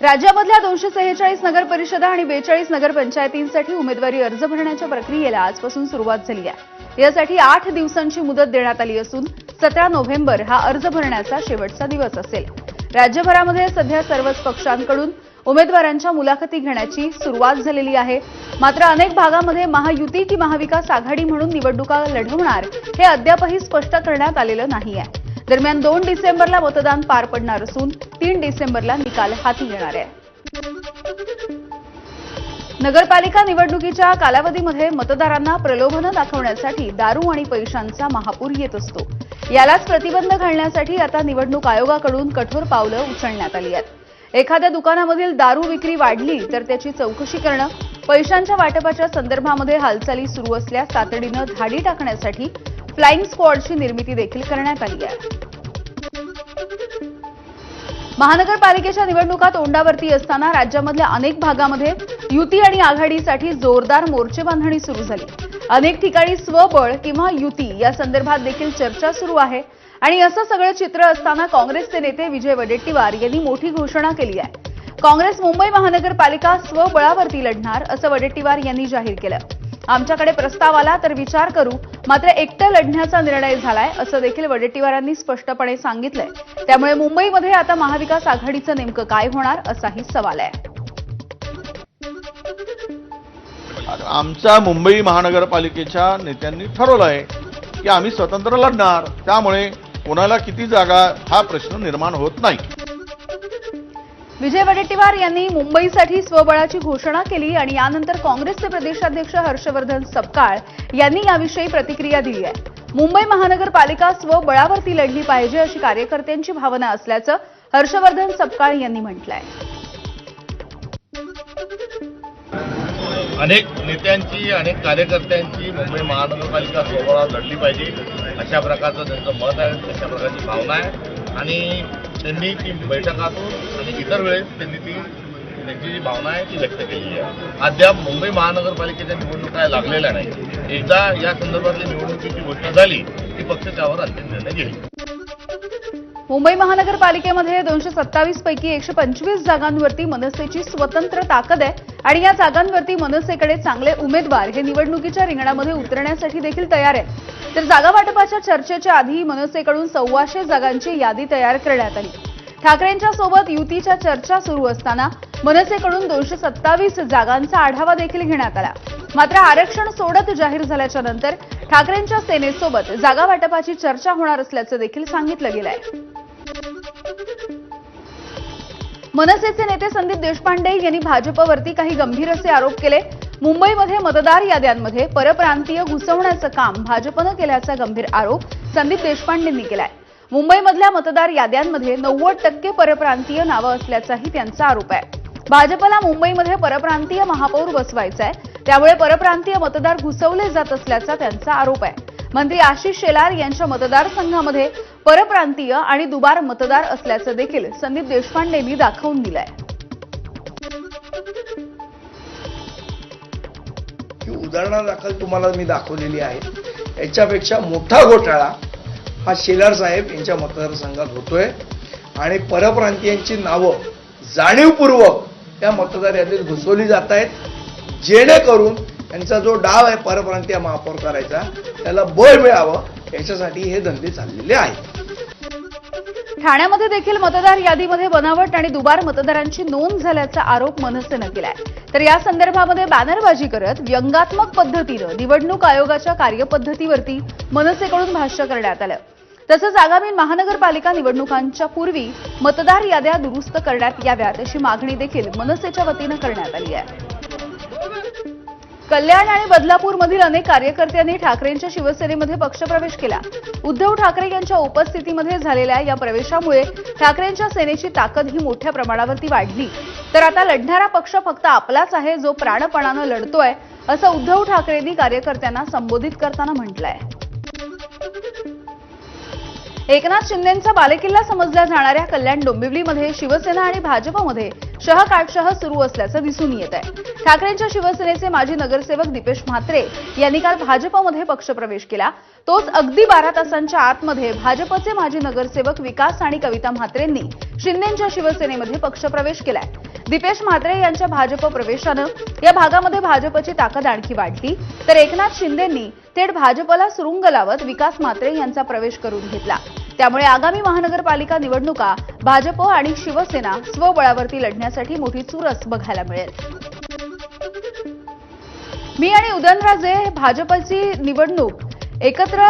राज्यामधल्या दोनशे सेहेचाळीस नगर परिषदा आणि बेचाळीस नगरपंचायतींसाठी उमेदवारी अर्ज भरण्याच्या प्रक्रियेला आजपासून सुरुवात झाली आहे. यासाठी आठ दिवसांची मुदत देण्यात आली असून सतरा नोव्हेंबर हा अर्ज भरण्याचा शेवटचा दिवस असेल. राज्यभरामध्ये सध्या सर्वच पक्षांकडून उमेदवारांच्या मुलाखती घेण्याची सुरुवात झालेली आहे. मात्र अनेक भागामध्ये महायुती की महाविकास आघाडी म्हणून निवडणुका लढवणार हे अद्यापही स्पष्ट करण्यात आलेलं नाही आहे. दरम्यान दोन डिसेंबरला मतदान पार पडणार असून तीन डिसेंबरला निकाल हाती येणार आहे. नगरपालिका निवडणुकीच्या कालावधीमध्ये मतदारांना प्रलोभनं दाखवण्यासाठी दारू आणि पैशांचा महापूर येत असतो. यालाच प्रतिबंध घालण्यासाठी आता निवडणूक आयोगाकडून कठोर पावलं उचलण्यात आली आहेत. एखाद्या दुकानामधील दारू विक्री वाढली तर त्याची चौकशी करणं पैशांच्या वाटपाच्या संदर्भामध्ये हालचाली सुरू असल्यास तातडीनं धाडी टाकण्यासाठी फ्लाईंग स्क्वॉडची निर्मिती देखील करण्यात आली आहे. महानगरपालिकेच्या निवडणुका तोंडावरती असताना राज्यामधल्या अनेक भागामध्ये युती आणि आघाडीसाठी जोरदार मोर्चे बांधणी सुरू झाली. अनेक ठिकाणी स्वबळ किंवा युती या संदर्भात देखील चर्चा सुरू आहे. आणि असं सगळं चित्र असताना काँग्रेसचे नेते विजय वडेट्टीवार यांनी मोठी घोषणा केली आहे. काँग्रेस मुंबई महानगरपालिका स्वबळावरती लढणार असं वडेट्टीवार यांनी जाहीर केलं. आमच्याकडे प्रस्ताव आला तर विचार करू. मात्र एकटं लढण्याचा निर्णय झालाय असं देखील वडेट्टीवारांनी स्पष्टपणे सांगितलंय. त्यामुळे मुंबईमध्ये आता महाविकास आघाडीचं नेमकं काय होणार असाही सवाल आहे. आमच्या मुंबई महानगरपालिकेच्या नेत्यांनी ठरवलं आहे की आम्ही स्वतंत्र लढणार. त्यामुळे कोणाला किती जागा हा प्रश्न निर्माण होत नाही. विजय वडेट्टीवार यांनी मुंबईसाठी स्वबळाची घोषणा केली आणि यानंतर काँग्रेसचे प्रदेशाध्यक्ष हर्षवर्धन सपकाळ यांनी याविषयी प्रतिक्रिया दिली आहे. मुंबई महानगरपालिका स्वबळावरती लढली पाहिजे अशी कार्यकर्त्यांची भावना असल्याचं हर्षवर्धन सपकाळ यांनी म्हटलंय. अनेक नेत्यांची अनेक कार्यकर्त्यांची मुंबई महानगरपालिका स्वबळावर लढली पाहिजे अशा प्रकारचं त्यांचं मत आहे अशा प्रकारची भावना आहे. आणि त्यांनी ती बैठकातून आणि इतर वेळेस त्यांनी ती त्यांची जी भावना आहे ती व्यक्त केलेली आहे. अद्याप मुंबई महानगरपालिकेच्या निवडणुका लागलेल्या नाही एकदा या संदर्भातली निवडणुकीची घोषणा झाली की पक्ष त्यावर अंतिम निर्णय घेईल. मुंबई महानगरपालिकेमध्ये दोनशे सत्तावीस पैकी एकशे पंचवीस जागांवरती मनसेची स्वतंत्र ताकद आहे. आणि या जागांवरती मनसेकडे चांगले उमेदवार हे निवडणुकीच्या रिंगणामध्ये उतरण्यासाठी देखील तयार आहेत. तर जागा वाटपाच्या चर्चेच्या आधी मनसेकडून सव्वाशे जागांची यादी तयार करण्यात आली. ठाकरेंच्या सोबत युतीच्या चर्चा सुरू असताना मनसेकडून दोनशे सत्तावीस जागांचा आढावा देखील घेण्यात आला. मात्र आरक्षण सोडत जाहीर झाल्याच्यानंतर ठाकरेंच्या सेनेसोबत जागा वाटपाची चर्चा होणार असल्याचं देखील सांगितलं गेलंय. मनसेचे नेते संदीप देशपांडे यांनी भाजपवरती काही गंभीर असे आरोप केले. मुंबईमध्ये मतदार याद्यांमध्ये परप्रांतीय घुसवण्याचं काम भाजपनं केल्याचा गंभीर आरोप संदीप देशपांडेंनी केलाय. मुंबईमधल्या मतदार याद्यांमध्ये नव्वद टक्के परप्रांतीय नावं असल्याचाही त्यांचा आरोप आहे. भाजपला मुंबईमध्ये परप्रांतीय महापौर बसवायचा आहे त्यामुळे परप्रांतीय मतदार घुसवले जात असल्याचा त्यांचा आरोप आहे. मंत्री आशिष शेलार यांच्या मतदारसंघामध्ये परप्रांतीय आणि दुबार मतदार असल्याचं देखील संदीप देशपांडेंनी दाखवून दिलंय. ही उदाहरणादाखल तुम्हाला मी दाखवलेली आहे याच्यापेक्षा मोठा घोटाळा हा शेलार साहेब यांच्या मतदारसंघात होतोय. आणि परप्रांतीयांची नावं जाणीवपूर्वक त्या मतदार यादीत घुसवली जात आहेत. जेणेकरून यांचा जो डाव आहे परप्रांतीय महापौर करायचा त्याला बळ मिळावं याच्यासाठी हे धंदे चाललेले आहेत. ठाण्यामध्ये देखील मतदार यादीमध्ये बनावट आणि दुबार मतदारांची नोंद झाल्याचा आरोप मनसेनं केलाय. तर या संदर्भामध्ये बॅनरबाजी करत व्यंगात्मक पद्धतीनं निवडणूक आयोगाच्या कार्यपद्धतीवरती मनसेकडून भाष्य करण्यात आलं. तसंच आगामी महानगरपालिका निवडणुकांच्या पूर्वी मतदार याद्या दुरुस्त करण्यात याव्यात अशी मागणी देखील मनसेच्या वतीनं करण्यात आली आहे. कल्याण आणि बदलापूरमधील अनेक कार्यकर्त्यांनी ठाकरेंच्या शिवसेनेमध्ये पक्षप्रवेश केला. उद्धव ठाकरे यांच्या उपस्थितीमध्ये झालेल्या या प्रवेशामुळे ठाकरेंच्या सेनेची ताकद ही मोठ्या प्रमाणावरती वाढली. तर आता लढणारा पक्ष फक्त आपलाच आहे जो प्राणपणानं लढतोय असं उद्धव ठाकरेंनी कार्यकर्त्यांना संबोधित करताना म्हटलंय. एकनाथ शिंदेंचा बालेकिल्ला समजल्या जाणाऱ्या कल्याण डोंबिवलीमध्ये शिवसेना आणि भाजपमध्ये शहकाटशह सुरू असल्याचं दिसून येत आहे. ठाकरेंच्या शिवसेनेचे माजी नगरसेवक दीपेश म्हात्रे यांनी काल भाजपमध्ये पक्षप्रवेश केला. तोच अगदी बारा तासांच्या आतमध्ये भाजपचे माजी नगरसेवक विकास आणि कविता म्हात्रेंनी शिंदेंच्या शिवसेनेमध्ये पक्षप्रवेश केलाय. दीपेश म्हात्रे यांच्या भाजप प्रवेशानं या भागामध्ये भाजपची ताकद आणखी वाढली. तर एकनाथ शिंदेंनी थेट भाजपला सुरुंग लावत विकास म्हात्रे यांचा प्रवेश करून घेतला. त्यामुळे आगामी महानगरपालिका निवडणुका भाजप आणि शिवसेना स्वबळावरती लढण्यासाठी मोठी चुरस बघायला मिळेल. मी आणि उदयनराजे भाजपची निवडणूक एकत्र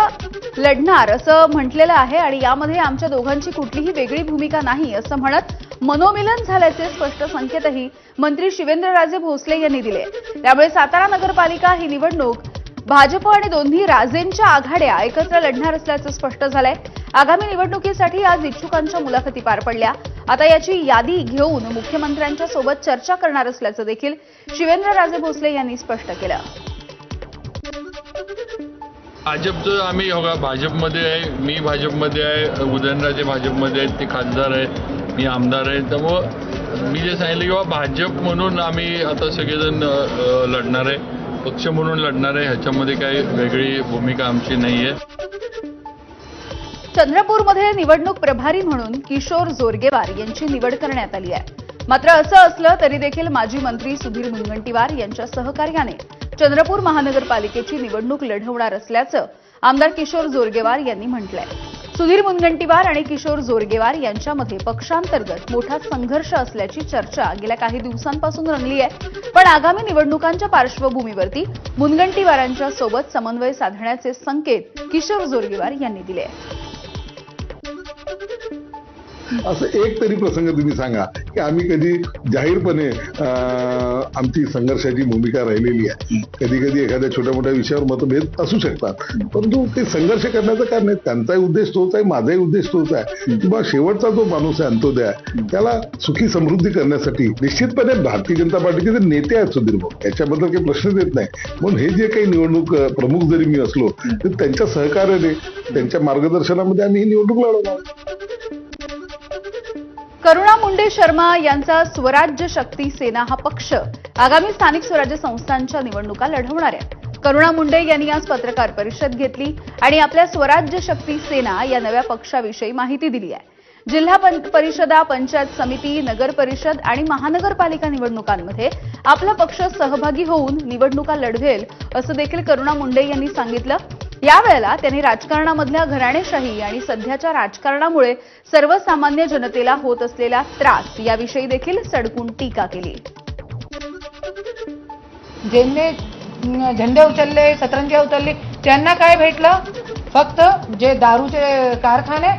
लढणार असं म्हटलेलं आहे आणि यामध्ये आमच्या दोघांची कुठलीही वेगळी भूमिका नाही असं म्हणत मनोमिलन झाल्याचे स्पष्ट संकेतही मंत्री शिवेंद्रराजे भोसले यांनी दिले. त्यामुळे सातारा नगरपालिका ही निवडणूक भाजप आणि दोन्ही राजेंच्या आघाड्या एकत्र लढणार असल्याचं स्पष्ट झालंय. आगामी निवडणुकीसाठी आज इच्छुकांच्या मुलाखती पार पडल्या. आता याची यादी घेऊन मुख्यमंत्र्यांच्या सोबत चर्चा करणार असल्याचं देखील शिवेंद्रराजे भोसले यांनी स्पष्ट केलं. भाजपचं आम्ही हो भाजपमध्ये आहे मी भाजपमध्ये आहे उदयनराजे भाजपमध्ये आहेत ते खासदार आहेत. मी आमदार आहे. त्यामुळं मी जे सांगितलं की बाबा भाजप म्हणून आम्ही आता सगळेजण लढणार आहे. पक्ष म्हणून लढणार आहे. ह्याच्यामध्ये काही वेगळी भूमिका आमची नाही आहे चंद्रपूरमध्ये निवडणूक प्रभारी म्हणून किशोर जोरगेवार यांची निवड करण्यात आली आहे. मात्र असं असलं तरी देखील माजी मंत्री सुधीर मुनगंटीवार यांच्या सहकार्याने चंद्रपूर महानगरपालिकेची निवडणूक लढवणार असल्याचं आमदार किशोर जोरगेवार यांनी म्हटलंय. सुधीर मुनगंटीवार आणि किशोर जोरगेवार यांच्यामध्ये पक्षांतर्गत मोठा संघर्ष असल्याची चर्चा गेल्या काही दिवसांपासून रंगली आहे. पण आगामी निवडणुकांच्या पार्श्वभूमीवरती मुनगंटीवारांच्या सोबत समन्वय साधण्याचे संकेत किशोर जोरगेवार यांनी दिले आहेत. असं एक तरी प्रसंग तुम्ही सांगा की आम्ही कधी जाहीरपणे आमची संघर्षाची भूमिका राहिलेली आहे. कधी कधी एखाद्या छोट्या मोठ्या विषयावर मतभेद असू शकतात. परंतु ते संघर्ष करण्याचं कारण नाही त्यांचाही उद्देश तोच आहे माझाही उद्देश तोच आहे. किंवा शेवटचा जो माणूस आहे अंत्योदय आहे त्याला सुखी समृद्धी करण्यासाठी निश्चितपणे भारतीय जनता पार्टीचे जे नेते आहेत सुधीर भाऊ याच्याबद्दल काही प्रश्नच येत नाही. म्हणून हे जे काही निवडणूक प्रमुख जरी मी असलो तर त्यांच्या सहकार्याने त्यांच्या मार्गदर्शनामध्ये आम्ही ही निवडणूक लढवणार. करुणा मुंडे शर्मा यांचा स्वराज्य शक्ती सेना हा पक्ष आगामी स्थानिक स्वराज्य संस्थांच्या निवडणुका लढवणार आहे. करुणा मुंडे यांनी आज पत्रकार परिषद घेतली आणि आपल्या स्वराज्य शक्ती सेना या नव्या पक्षाविषयी माहिती दिली आहे. जिल्हा परिषदा पंचायत समिती नगर परिषद आणि महानगरपालिका निवडणुकांमध्ये आपला पक्ष सहभागी होऊन निवडणुका लढवेल असं देखील करुणा मुंडे यांनी सांगितलं. यावेळेला त्यांनी राजकारणामधल्या घराणेशाही आणि सध्याच्या राजकारणामुळे सर्वसामान्य जनतेला होत असलेला त्रास याविषयी देखील सडकून टीका केली. ज्यांनी झेंडे उचलले सतरंजी उचलली त्यांना काय भेटलं? फक्त जे दारूचे कारखाने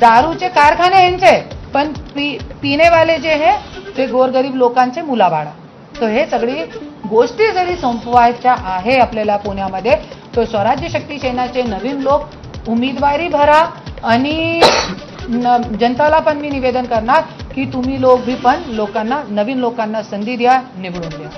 दारूचे कारखाने यांचे पण पी पिणेवाले जे हे ते गोरगरीब लोकांचे मुलाबाळा. तर हे सगळी गोष्टी जरी संपवायच्या आहे आपल्याला पुण्यामध्ये तो स्वराज्य शक्ती सेनाचे नवीन लोक उमेदवारी भरा आणि जनताला पण मी निवेदन करणार की तुम्ही लोक भी पण लोकांना नवीन लोकांना संधी द्या निवडून द्या.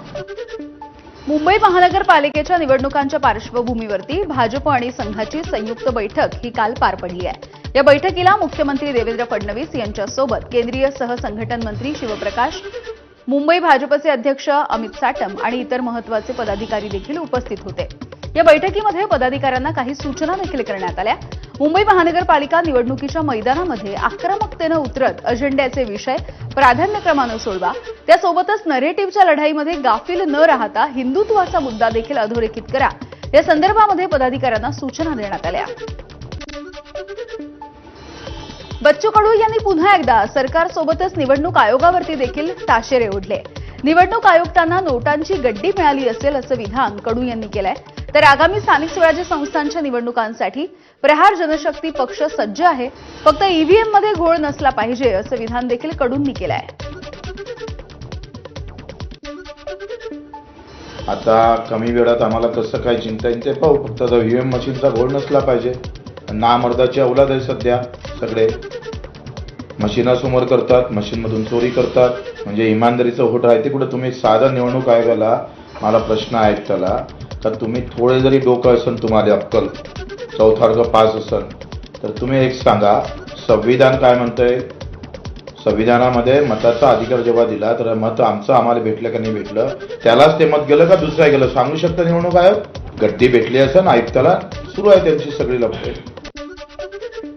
मुंबई महानगरपालिकेच्या निवडणुकांच्या पार्श्वभूमीवरती भाजप आणि संघाची संयुक्त बैठक ही काल पार पडली आहे. या बैठकीला मुख्यमंत्री देवेंद्र फडणवीस यांच्यासोबत केंद्रीय सहसंघटन मंत्री शिवप्रकाश मुंबई भाजपचे अध्यक्ष अमित साटम आणि इतर महत्त्वाचे पदाधिकारी देखील उपस्थित होते. या बैठकीमध्ये पदाधिकाऱ्यांना काही सूचना देखील करण्यात आल्या. मुंबई महानगरपालिका निवडणुकीच्या मैदानामध्ये आक्रमकतेनं उतरत अजेंड्याचे विषय प्राधान्यक्रमानं सोडवा. त्यासोबतच नरेटिव्हच्या लढाईमध्ये गाफील न राहता हिंदुत्वाचा मुद्दा देखील अधोरेखित करा. या संदर्भामध्ये पदाधिकाऱ्यांना सूचना देण्यात आल्या. बच्चू कडू यांनी पुन्हा एकदा सरकारसोबतच निवडणूक आयोगावरती देखील ताशेरे ओढले. निवडणूक आयुक्तांना नोटांची गड्डी मिळाली असेल असं विधान कडू यांनी केलंय. तर आगामी स्थानिक स्वराज्य संस्थांच्या निवडणुकांसाठी प्रहार जनशक्ती पक्ष सज्ज आहे. फक्त ईव्हीएममध्ये घोळ नसला पाहिजे असं विधान देखील कडूंनी आहे आता कमी वेळात आम्हाला कसं काय जिंकता येईल ते पाहू. फक्त आता व्ही एम मशीनचा घोळ नसला पाहिजे. नामर्दाची अवलाद आहे सध्या सगळे. मशीनासमोर करतात मशीनमधून चोरी करतात. म्हणजे इमानदारीचं होट आहे ते कुठं तुम्ही साधा निवडणूक आयोगाला मला प्रश्न आहे तर तुम्ही थोडे जरी डोकं असेल तुम्हाला अक्कल चौथार्ग पास असेल तर तुम्ही एक सांगा संविधान काय म्हणतंय? संविधानामध्ये मताचा अधिकार जेव्हा दिला तर मत आमचं आम्हाला भेटलं का नाही भेटलं? त्यालाच ते मत गेलं का दुसऱ्या गेलं? सांगू शकता निवडणूक आयोग? गड्डी भेटली असेल आयुक्ताला सुरू आहे त्यांची सगळी लपते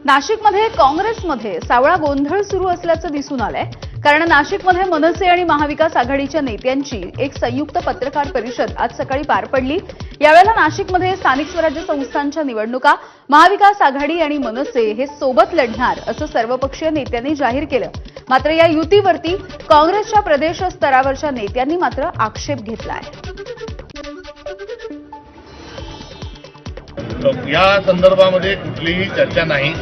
नाशिकमध्ये काँग्रेसमध्ये सावळा गोंधळ सुरू असल्याचं दिसून आलंय. कारण नाशिकमध्ये मनसे आणि महाविकास आघाडीच्या नेत्यांची एक संयुक्त पत्रकार परिषद आज सकाळी पार पडली. यावेळेला नाशिकमध्ये स्थानिक स्वराज्य संस्थांच्या निवडणुका महाविकास आघाडी आणि मनसे हे सोबत लढणार असं सर्वपक्षीय नेत्यांनी जाहीर केलं. मात्र या युतीवरती काँग्रेसच्या प्रदेश स्तरावरच्या नेत्यांनी मात्र आक्षेप घेतलाय. या संदर्भामध्ये कुठलीही चर्चा नाही.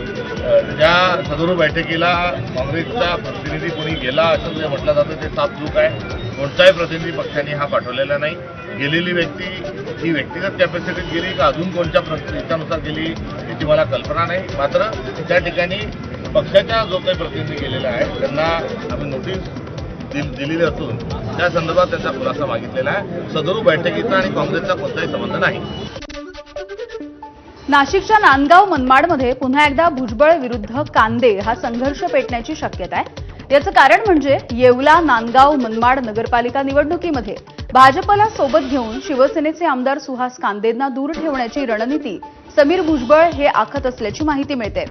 ज्या सदरू बैठकीला काँग्रेसचा प्रतिनिधी कोणी गेला असं जे म्हटलं जातं ते साफ चूक आहे. कोणताही प्रतिनिधी पक्षाने हा पाठवलेला नाही. गेलेली व्यक्ती ही व्यक्तिगत कॅपॅसिटीत गेली का अजून कोणत्या याच्यानुसार गेली याची मला कल्पना नाही. मात्र त्या ठिकाणी पक्षाच्या जो काही प्रतिनिधी गेलेला आहे त्यांना आम्ही नोटीस दिलेली असून त्या संदर्भात त्यांचा खुलासा मागितलेला आहे. सदरू बैठकीचा आणि काँग्रेसचा कोणताही संबंध नाही. नाशिकच्या नांदगाव मनमाडमध्ये पुन्हा एकदा भुजबळ विरुद्ध कांदे हा संघर्ष पेटण्याची शक्यता आहे. याचं कारण म्हणजे येवला नांदगाव मनमाड नगरपालिका निवडणुकीमध्ये भाजपला सोबत घेऊन शिवसेनेचे आमदार सुहास कांदेंना दूर ठेवण्याची रणनीती समीर भुजबळ हे आखत असल्याची माहिती मिळते.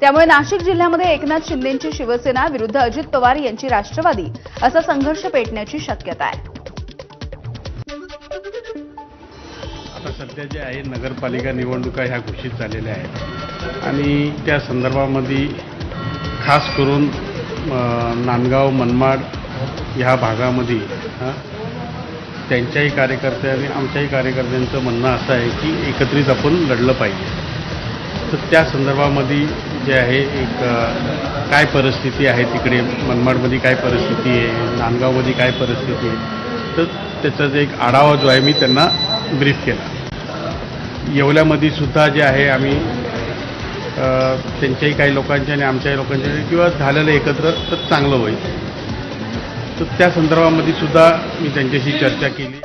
त्यामुळे नाशिक जिल्ह्यामध्ये एकनाथ शिंदेंची शिवसेना विरुद्ध अजित पवार यांची राष्ट्रवादी असा संघर्ष पेटण्याची शक्यता आहे. सध्या जे आहे नगरपालिका निवडणुका ह्या घोषित झालेल्या आहेत. आणि त्या संदर्भामध्ये खास करून नांदगाव मनमाड ह्या भागामध्ये त्यांच्याही कार्यकर्ते आणि आमच्याही कार्यकर्त्यांचं म्हणणं असं आहे की एकत्रित आपण लढलं पाहिजे. तर त्या संदर्भामध्ये जे आहे एक काय परिस्थिती आहे तिकडे मनमाडमध्ये काय परिस्थिती आहे नांदगावमध्ये काय परिस्थिती आहे तर त्याचा जे एक आढावा जो आहे मी त्यांना ब्रीफ केला. येवल्यामध्ये सुद्धा जे आहे आम्ही त्यांच्याही काही लोकांच्या आणि आमच्याही लोकांच्या किंवा झालेलं एकत्र तर चांगलं होईल. तर त्या संदर्भामध्ये सुद्धा मी त्यांच्याशी चर्चा केली.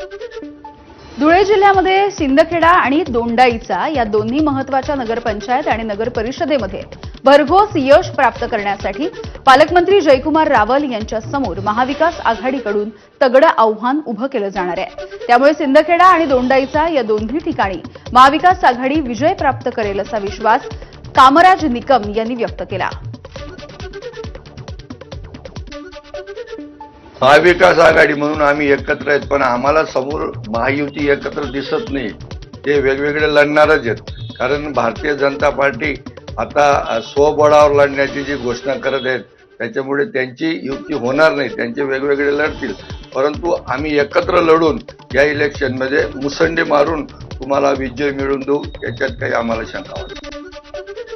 धुळे जिल्ह्यामध्ये सिंदखेडा आणि दोंडाईचा या दोन्ही महत्त्वाच्या नगरपंचायत आणि नगर परिषदेमध्ये भरघोस यश प्राप्त करण्यासाठी पालकमंत्री जयकुमार रावल यांच्या समोर महाविकास आघाडीकडून तगडं आव्हान उभं केलं जाणार आहे. त्यामुळे सिंदखेडा आणि दोंडाईचा या दोन्ही ठिकाणी महाविकास आघाडी विजय प्राप्त करेल असा विश्वास कामराज निकम यांनी व्यक्त केला. महाविकास आघाडी म्हणून आम्ही एकत्र आहेत पण आम्हाला समोर महायुती एकत्र दिसत नाही. ते वेगवेगळे लढणारच आहेत. कारण भारतीय जनता पार्टी आता स्वबळावर लढण्याची जी घोषणा करत आहेत त्याच्यामुळे त्यांची युती होणार नाही. त्यांचे वेगवेगळे लढतील. परंतु आम्ही एकत्र लढून या इलेक्शनमध्ये मुसंडी मारून तुम्हाला विजय मिळवून देऊ याच्यात काही आम्हाला शंका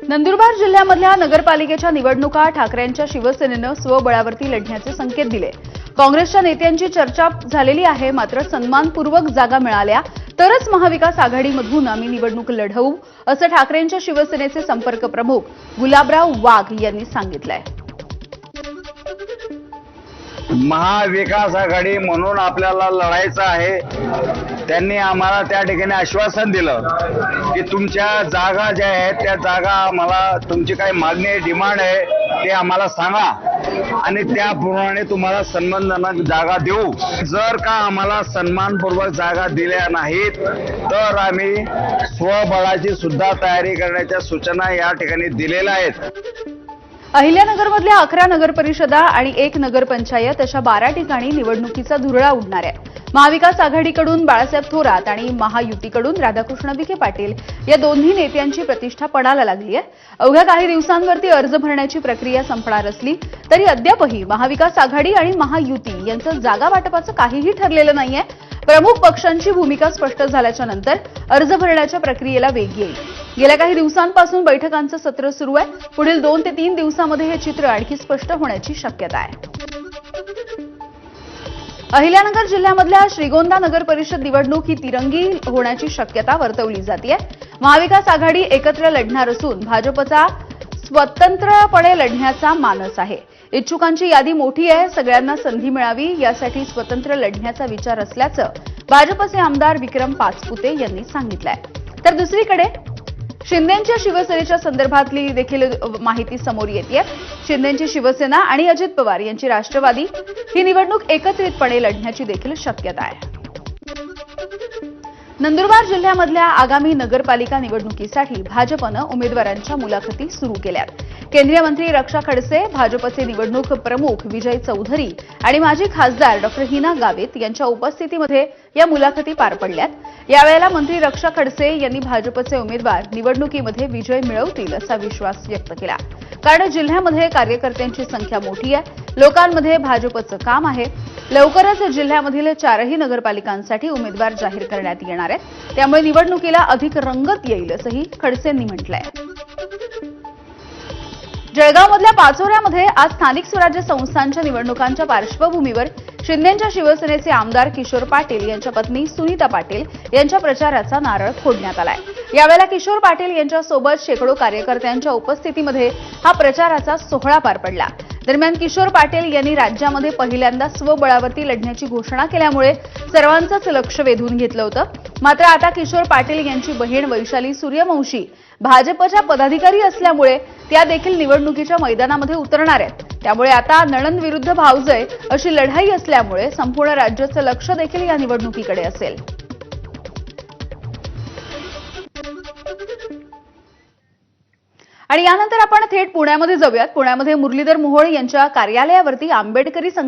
नंदुरबार जिल्ह्यामधल्या नगरपालिकेच्या निवडणुका ठाकरेंच्या शिवसेनेनं स्वबळावरती लढण्याचे संकेत दिले. काँग्रेसच्या नेत्यांची चर्चा झालेली आहे मात्र सन्मानपूर्वक जागा मिळाल्या. तरच महाविकास आघाडीमधून आम्ही निवडणूक लढवू असं ठाकरेंच्या शिवसेनेचे संपर्क प्रमुख गुलाबराव वाघ यांनी सांगितलंय. महाविकास आघाडी म्हणून आपल्याला लढायचं आहे त्यांनी आम्हाला त्या ठिकाणी आश्वासन दिलं. की तुमच्या जागा ज्या आहेत त्या जागा आम्हाला तुमची काही मागणी आहे डिमांड आहे ते आम्हाला सांगा. आणि त्याप्रमाणे तुम्हाला सन्मानजनक जागा देऊ. जर का आम्हाला सन्मानपूर्वक जागा दिल्या नाहीत तर आम्ही स्वबळाची सुद्धा तयारी करण्याच्या सूचना या ठिकाणी दिलेल्या आहेत. अहिल्यानगरमधल्या अकरा नगर परिषदा आणि एक नगरपंचायत अशा बारा ठिकाणी निवडणुकीचा धुरळा उडणार आहे. महाविकास आघाडीकडून बाळासाहेब थोरात आणि महायुतीकडून राधाकृष्ण विखे पाटील या दोन्ही नेत्यांची प्रतिष्ठा पणाला लागली आहे. अवघ्या काही दिवसांवरती अर्ज भरण्याची प्रक्रिया संपणार असली तरी अद्यापही महाविकास आघाडी आणि महायुती यांचं जागा वाटपाचं काहीही ठरलेलं नाहीये. प्रमुख पक्षांची भूमिका स्पष्ट झाल्याच्यानंतर अर्ज भरण्याच्या प्रक्रियेला वेग येईल. गेल्या काही दिवसांपासून बैठकांचं सत्र सुरू आहे. पुढील दोन ते तीन दिवसामध्ये हे चित्र आणखी स्पष्ट होण्याची शक्यता आहे. अहिल्यानगर जिल्ह्यामधल्या श्रीगोंदा नगर परिषद निवडणूक ही तिरंगी होण्याची शक्यता वर्तवली जाते महाविकास आघाडी एकत्र लढणार असून भाजपचा स्वतंत्रपणे लढण्याचा मानस आहे. इच्छुकांची यादी मोठी आहे सगळ्यांना संधी मिळावी यासाठी स्वतंत्र लढण्याचा विचार असल्याचं भाजपचे आमदार विक्रम पाचपुते यांनी सांगितलंय. तर दुसरीकडे शिंदेच्या शिवसेनेच्या संदर्भातली देखील माहिती समोर येते शिंदेची शिवसेना आणि अजित पवार यांची राष्ट्रवादी ही निवडणूक एकत्रितपणे लढण्याची देखील शक्यता आहे. नंदुरबार जिल्ह्यामधल्या आगामी नगरपालिका निवडणुकीसाठी भाजपनं उमेदवारांच्या मुलाखती सुरू केल्यात. केंद्रीय मंत्री रक्षा खडसे भाजपचे निवडणूक प्रमुख विजय चौधरी आणि माजी खासदार डॉक्टर हिना गावित यांच्या उपस्थितीमध्ये या मुलाखती पार पडल्यात. यावेळेला मंत्री रक्षा खडसे यांनी भाजपचे उमेदवार निवडणुकीमध्ये विजय मिळवतील असा विश्वास व्यक्त केला. कारण जिल्ह्यामध्ये कार्यकर्त्यांची संख्या मोठी आहे. लोकांमध्ये भाजपचं काम आहे. लवकरच जिल्ह्यामधील चारही नगरपालिकांसाठी उमेदवार जाहीर करण्यात येणार आहेत. त्यामुळे निवडणुकीला अधिक रंगत येईल असंही खडसेंनी म्हटलंय. जळगावमधल्या पाचोऱ्यामध्ये आज स्थानिक स्वराज्य संस्थांच्या निवडणुकांच्या पार्श्वभूमीवर शिंदेच्या शिवसेनेचे आमदार किशोर पाटील यांच्या पत्नी सुनीता पाटील यांच्या प्रचाराचा नारळ फोडण्यात आलाय. यावेळेला किशोर पाटील यांच्यासोबत शेकडो कार्यकर्त्यांच्या उपस्थितीमध्ये हा प्रचाराचा सोहळा पार पडला. दरम्यान किशोर पाटील यांनी राज्यामध्ये पहिल्यांदा स्वबळावरती लढण्याची घोषणा केल्यामुळे सर्वांचंच लक्ष वेधून घेतलं होतं. मात्र आता किशोर पाटील यांची बहीण वैशाली सूर्यवंशी भाजपच्या पदाधिकारी असल्यामुळे त्या देखील निवडणुकीच्या मैदानामध्ये उतरणार आहेत. त्यामुळे आता नणंद विरुद्ध भावजय अशी लढाई असल्यामुळे संपूर्ण राज्याचं लक्ष देखील या निवडणुकीकडे असेल. आणि यानंतर आपण थेट पुण्यामध्ये जाऊयात. पुण्यामध्ये मुरलीधर मोहोळ यांच्या कार्यालयावरती आंबेडकरी संघ